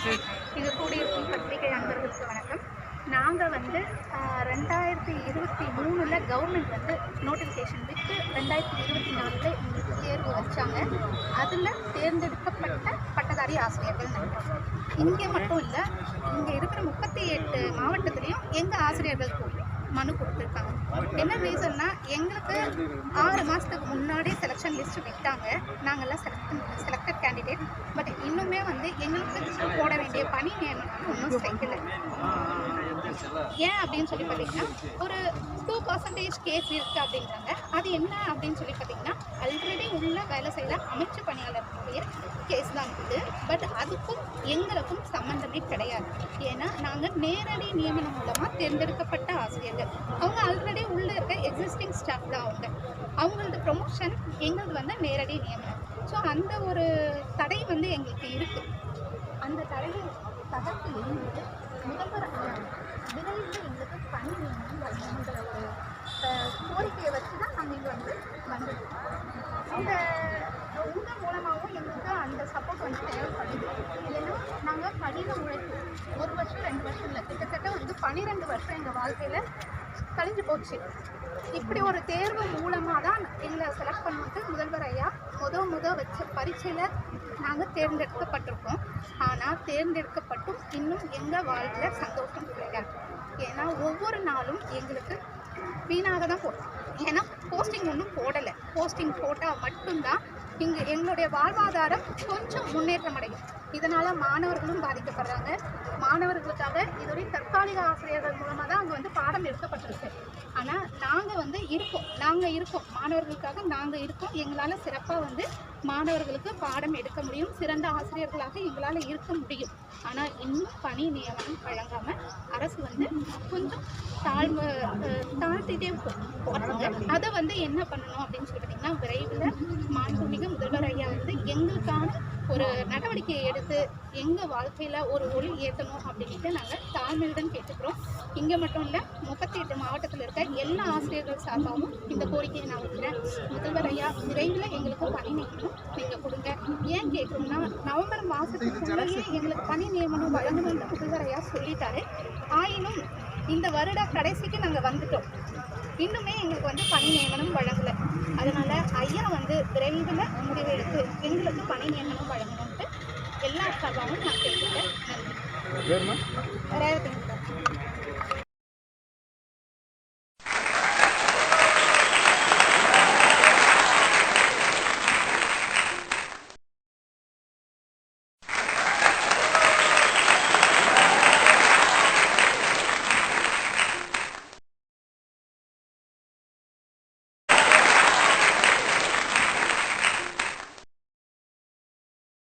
இது. கூடியிருக்கும் பத்திரிகை அன்பர்களுக்கு வணக்கம். நாங்கள் வந்து ரெண்டாயிரத்தி இருபத்தி மூணில் கவர்மெண்ட் வந்து நோட்டிஃபிகேஷன் விட்டு ரெண்டாயிரத்தி இருபத்தி நாலில் எங்களுக்கு தேர்வு வச்சாங்க. அதில் தேர்ந்தெடுக்கப்பட்ட பட்டதாரி ஆசிரியர்கள் நாங்கள் இங்கே மட்டும் இல்லை இங்கே இருக்கிற முப்பத்தி எட்டு மாவட்டத்துலேயும் எங்கள் ஆசிரியர்கள் கூட மனு கொடுத்துருக்காங்க. என்ன ரீசன்னா எங்களுக்கு ஆறு மாதத்துக்கு முன்னாடி செலெக்ஷன் லிஸ்ட் விட்டாங்க. நாங்கள்லாம் செலக்ட் செலக்டட் கேண்டிடேட் பட் இன்னுமே வந்து எங்களுக்கு போட வேண்டிய பணி நியமனம் ஒன்றும் செய்யலை. ஏன் அப்படின்னு சொல்லி பார்த்தீங்கன்னா ஒரு டூ பர்சன்டேஜ் கேஸ் இருக்குது அப்படின்றாங்க. அது என்ன அப்படின்னு சொல்லி பார்த்தீங்கன்னா ஆல்ரெடி உள்ள வேலை செய்கிற அமைச்சு பணியாளர் கேஸ் தான் இருக்குது பட் அதுக்கும் எங்களுக்கும் சம்மந்தமே கிடையாது. ஏன்னா நாங்கள் நேரடி நியமனம் மூலமாக தேர்ந்தெடுக்கப்பட்ட ஆசிரியர்கள். அவங்க ஆல்ரெடி உள்ளே இருக்க எக்ஸிஸ்டிங் ஸ்டாஃப் தான் அவங்க. அவங்களது ப்ரொமோஷன் எங்களது வந்து நேரடி நியமனம். ஸோ அந்த ஒரு தடை வந்து எங்களுக்கு இருக்குது அந்த தடையை தகர்த்து எறிந்து முதல்வர் விரைவில் எங்களுக்கு பணி நியமனம் வழங்கணுங்கிற ஒரு கோரிக்கையை வச்சு தான் நாங்கள் இங்கே வந்து வந்திருக்கோம். இந்த உங்கள் மூலமாகவும் எங்களுக்கு அந்த சப்போர்ட் வந்து கடின உழைப்பு. ஒரு வருஷம் ரெண்டு வருஷம் இல்லை. கிட்டத்தட்ட வந்து பன்னிரெண்டு வருஷம் எங்கள் வாழ்க்கையில் கழிஞ்சு போச்சு. இப்படி ஒரு தேர்வு மூலமாக தான் எங்களை செலக்ட் பண்ணிட்டு முதல்வர் ஐயா முத முத வச்ச பரீட்சையில் நாங்கள் தேர்ந்தெடுக்கப்பட்டிருக்கோம். ஆனால் தேர்ந்தெடுக்கப்பட்டும் இன்னும் எங்கள் வாழ்வில் சந்தோஷம் கிடையாது. ஏன்னா ஒவ்வொரு நாளும் எங்களுக்கு வீணாக தான் போடும் ஏன்னா போஸ்டிங் ஒன்றும் போடலை. போஸ்டிங் போட்டால் மட்டும்தான் இங்கே எங்களுடைய வாழ்வாதாரம் கொஞ்சம் முன்னேற்றம் அடையும் இதனால் மாணவர்களும் பாதிக்கப்படுறாங்க. மாணவர்களுக்காக இதுவரை தற்காலிக ஆசிரியர்கள் மூலமாக தான் அங்கே வந்து பாடம் எடுக்கப்பட்டிருக்கு. ஆனால் நாங்கள் வந்து இருக்கோம். நாங்கள் இருக்கோம். மாணவர்களுக்காக நாங்கள் இருக்கோம். எங்களால் சிறப்பாக வந்து மாணவர்களுக்கு பாடம் எடுக்க முடியும். சிறந்த ஆசிரியர்களாக எங்களால் இருக்க முடியும். ஆனால் இன்னும் பணி நியமனம் வழங்காமல் அரசு வந்து கொஞ்சம் தாழ்வு தாழ்த்திட்டே போகிறாங்க அதை வந்து என்ன பண்ணணும் அப்படின்னு சொல்லி பார்த்தீங்கன்னா விரைவில் மாண்புமிகு முதல்வர் ஐயா வந்து எங்களுக்கான ஒரு நடவடிக்கையை எடுத்து எங்கள் வாழ்க்கையில் ஒரு ஒளி ஏற்றணும் அப்படின்ட்டு நாங்கள் தாழ்மையுடன் கேட்டுக்கிறோம். இங்கே மட்டும் இல்லை முப்பத்தி எட்டு மாவட்டத்தில் இருக்க எல்லா ஆசிரியர்கள் சார்பாகவும் இந்த கோரிக்கையை நான் வைக்கிறேன். முதல்வர் ஐயா விரைவில் எங்களுக்கு பணி நியமனம் நீங்கள் கொடுங்க. ஏன் கேட்கணும்னா நவம்பர் மாதத்துக்குள்ளேயே எங்களுக்கு பணி நியமனம் வழங்கணும்னு முதல்வர் ஐயா சொல்லிட்டாரு. ஆயினும் இந்த வருட கடைசிக்கு நாங்கள் வந்துட்டோம். இன்னுமே எங்களுக்கு வந்து பணி நியமனம் வழங்கலை. அதனால ஐயா வந்து விரைவில் முடிவு எடுத்து எங்களுக்கு பணி நியமனம் வழங்கணும்ட்டு எல்லா சபாவும் நான் கேட்டுக்கிறேன். நன்றி ரேவதி.